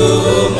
Om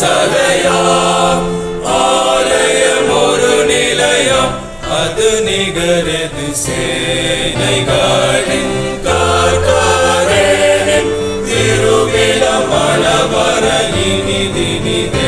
சதையாம் ஆலயம் ஒரு நிலையம் அது நிகரது சேனைகளின் கார்காரனின் திருவிழ மலவர இனிதினிதே.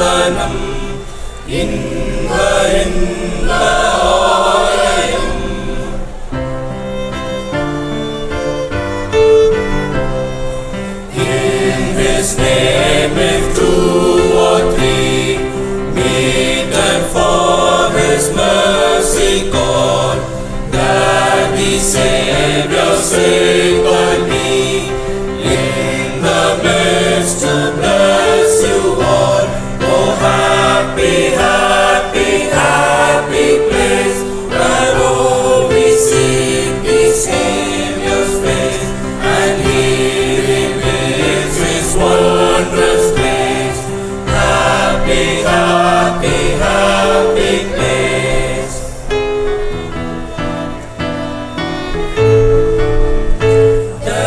வசனம் இன்ப In this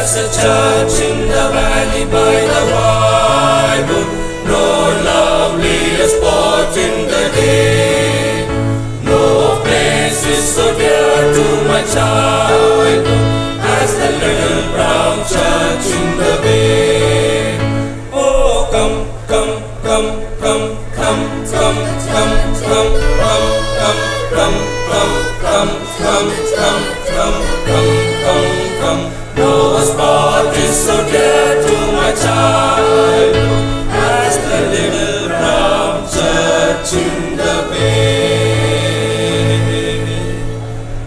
There's a church in the valley by the Bible, no lovelier spot in the day. No place is so dear to my childhood as the little brown church in the bay. Oh, come, come, come, come, come, come, come, come, come, come, come, come, come, come, come, come, come, come, welcome. No spot is so dear to my child.